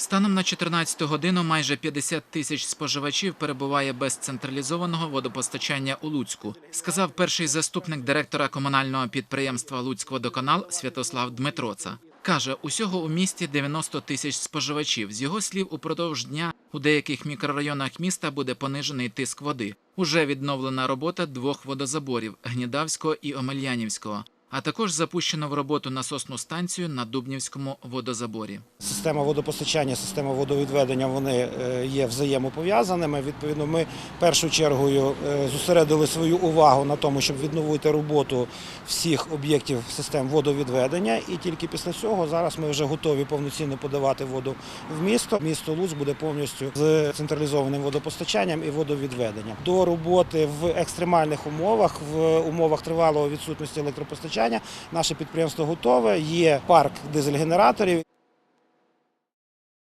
Станом на 14 годину майже 50 тисяч споживачів перебуває без централізованого водопостачання у Луцьку, сказав перший заступник директора комунального підприємства «Луцькводоканал» Святослав Дмитроца. Каже, усього у місті 90 тисяч споживачів. З його слів, упродовж дня у деяких мікрорайонах міста буде понижений тиск води. Уже відновлена робота двох водозаборів – Гнідавського і Омельянівського, а також запущено в роботу насосну станцію на Дубнівському водозаборі. Система водопостачання, система водовідведення вони е, є взаємопов'язаними. Відповідно, ми першою чергою е, зосередили свою увагу на тому, щоб відновити роботу всіх об'єктів систем водовідведення. І тільки після цього зараз ми вже готові повноцінно подавати воду в місто. Місто Луцьк буде повністю з централізованим водопостачанням і водовідведенням. До роботи в екстремальних умовах, в умовах тривалого відсутності електропостачання, наше підприємство готове. Є парк дизель-генераторів.